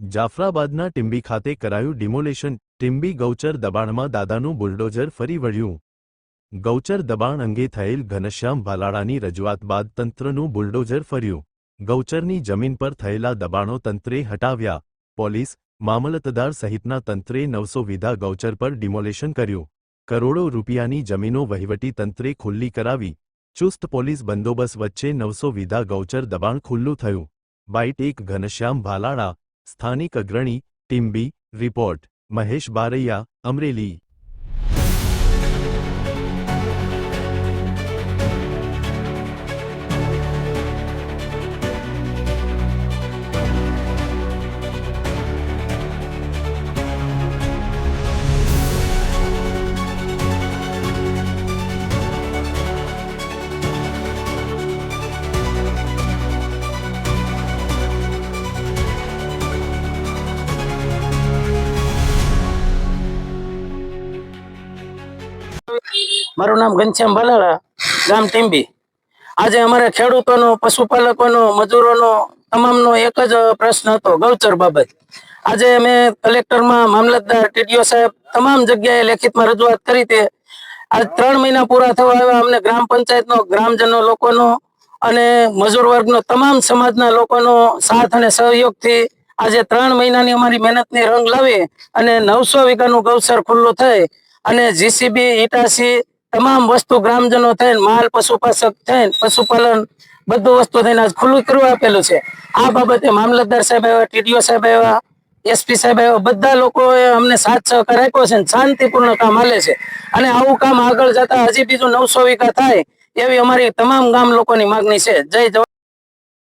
જાફરાબાદના ટિંબી ખાતે કરાયું ડિમોલેશન, ટિંબી ગૌચર દબાણમાં દાદાનું બુલડોઝર ફરી વળ્યું. ગૌચર દબાણ અંગે થયેલ ઘનશ્યામ ભાલાળાની રજૂઆત બાદ તંત્રનું બુલડોઝર ફર્યું. ગૌચરની જમીન પર થયેલા દબાણો તંત્રે હટાવ્યા. પોલીસ, મામલતદાર સહિતના તંત્રે નવસો વિધા ગૌચર પર ડિમોલેશન કર્યું. કરોડો રૂપિયાની જમીનો વહીવટી તંત્રે ખુલ્લી કરાવી. ચુસ્ત પોલીસ બંદોબસ્ત વચ્ચે નવસો વિધા ગૌચર દબાણ ખુલ્લું થયું. બાઇટ એક ઘનશ્યામ ભાલાળા સ્થાનિક અગ્રણી ટીમ્બી રિપોર્ટ મહેશ બારૈયા અમરેલી. મારું નામ ઘનશ્યામ ભલાળા, ગામ ટીમ્બી આજે અમારા ખેડૂતોનો, પશુપાલકોનો, મજૂરોનો તમામનો એક જ પ્રશ્ન હતો, ગૌચર બાબત. આજે અમે કલેક્ટરમાં મામલતદાર ટીડીઓ સાહેબ તમામ જગ્યાએ લેખિતમાં રજૂઆત કરી તે. આજ ત્રણ મહિના પૂરા થવા આવ્યા, અમને ગ્રામ પંચાયતનો, ગ્રામજનો લોકોનો અને મજૂર વર્ગનો તમામ સમાજના લોકોનો સાથ અને સહયોગથી આજે ત્રણ મહિનાની અમારી મહેનતની રંગ લાવી અને નવસો વીઘાનું ગૌસર ખુલ્લું થઈ. અને જીસીબી ઈટાસી તમામ વસ્તુ ગ્રામજનો થઈને, માલ પશુપાસક થઈને, પશુપાલન, બધું વસ્તુ થઈને આજ ખુલ્લું કરવા આપેલું છે. આ બાબતે મામલતદાર સાહેબ આવ્યા ટીડીઓ સાહેબ આવ્યા એસપી સાહેબ આવ્યા, બધા લોકોએ અમને સાથ સહકાર આપ્યો છે શાંતિપૂર્ણ કામ હાલે છે. અને આવું કામ આગળ જતા હજી બીજું નવસો વીઘા થાય એવી અમારી તમામ ગામ લોકોની માગણી છે. જય